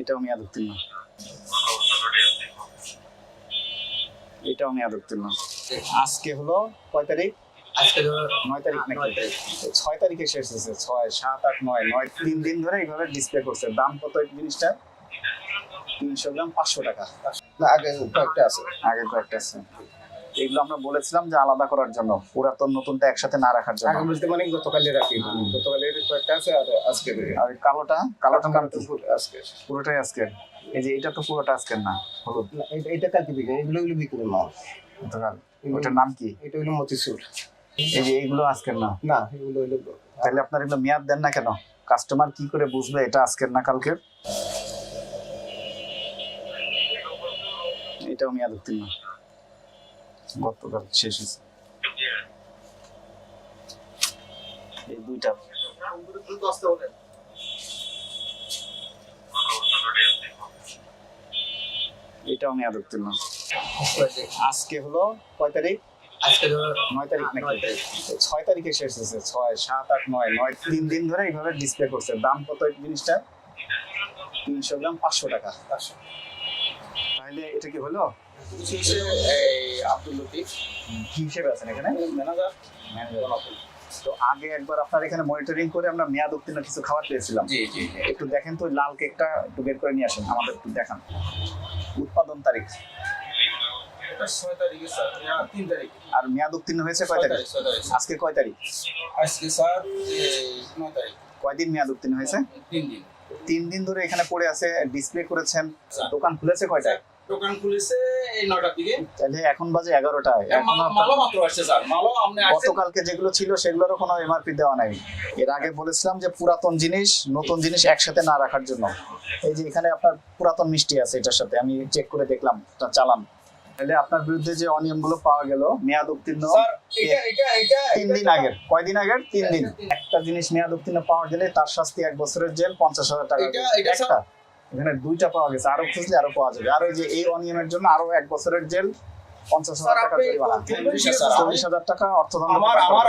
এটাও মেয়াদ উত্তীর্ণ এটাও মেয়াদ উত্তীর্ণ আজকে হলো কয় তারিখ? আজকে নয় তারিখ নাকি? ছয় তারিখে শেষ হয়েছে। ছয় সাত আট নয় নয় তিন দিন ধরে এইভাবে ডিসপ্লে করছে। দাম কত জিনিসটা? তিনশো গ্রাম পাঁচশো টাকা। না আগে কয়েকটা আছে। আগের কয়েকটা আছে। এগুলো আমরা বলেছিলাম যে আলাদা করার জন্য পুরাতন নতুনটা একসাথে না রাখার জন্য। বলতে মানে গতকালের রাখি। গতকালের কয়েকটা আছে আর আজকে আর কালোটা? আজকে পুরোটাই আজকের। এই যে এটা তো পুরোটা আজকের না হলুদ। এটা- কালকে বিক্রি এগুলো বিক্রি গতকাল। ওটার নাম কি? এটা হলো মতিসুর এই যে এইগুলো আজকের না? না এগুলো হলো তাহলে আপনার এগুলো মেয়াদ দেন না কেন? কাস্টমার কি করে বুঝবে এটা আজকের না কালকের? এটাও মেয়াদ উত্তীর্ণ। গতকাল শেষ হয়েছে। এই দুইটা। এটাও মেয়াদ উত্তীর্ণ আজকে হলো কয় তারিখ? আজকে নয় তারিখ নাকি? ছয় তারিখে শেষ হয়েছে। ছয় সাত আট নয় নয় তিন দিন ধরে এইভাবে ডিসপ্লে করছে। দাম কত জিনিসটা? তিনশো গ্রাম পাঁচশো টাকা। তাহলে এটা কি হলো? আব্দুল লতিফ। কি হিসেবে আছেন এখানে? ম্যানেজার। তো আগে একবার আপনার এখানে মনিটরিং করে আমরা মেয়াদ উত্তীর্ণ কিছু খাবার পেয়েছিলাম। একটু দেখেন তো লাল কেকটা একটু বের করে নিয়ে আসেন আমাদের একটু দেখান। উৎপাদন তারিখ। আর মেয়াদ উত্তীর্ণ হয়েছে কয় আজকে কয় তারিখ? আজকে স্যার তারিখ। কয়দিন মেয়াদ উত্তীর্ণ হয়েছে? তিন দিন। তিন দিন ধরে এখানে পড়ে আছে ডিসপ্লে করেছেন। দোকান খুলেছে কয়টায়? দোকান খুলেছে এই নটার দিকে। তাহলে এখন বাজে এগারোটায় এ, এখন মাল- আপনার- মালও মাত্র আসছে স্যার। মালও আপনি গতকালকে যেগুলো ছিল সেগুলোরও কোনো এমআরপি দেওয়া নাই। এর আগে বলেছিলাম যে পুরাতন জিনিস নতুন জিনিস একসাথে না রাখার জন্য। এই যে এখানে আপনার পুরাতন মিষ্টি আছে এটার সাথে আমি চেক করে দেখলাম চালান। তাহলে আপনার বিরুদ্ধে যে অনিয়মগুলো পাওয়া গেল মেয়াদ উত্তীর্ণ তিন দিন আগের। কয়দিন আগের? তিন দিন। একটা জিনিস মেয়াদ উত্তীর্ণ পাওয়া গেলে তার শাস্তি এক বছরের জেল পঞ্চাশ হাজার টাকা এখানে দুইটা পাওয়া গেছে আরও খুঁজলে আরও পাওয়া যাবে আর ওই যে এই অনিয়মের জন্য আরও এক বছরের জেল পঞ্চাশ হাজার টাকা জরিমানা চল্লিশ হাজার- টাকা অর্থদণ্ড আমার। আমার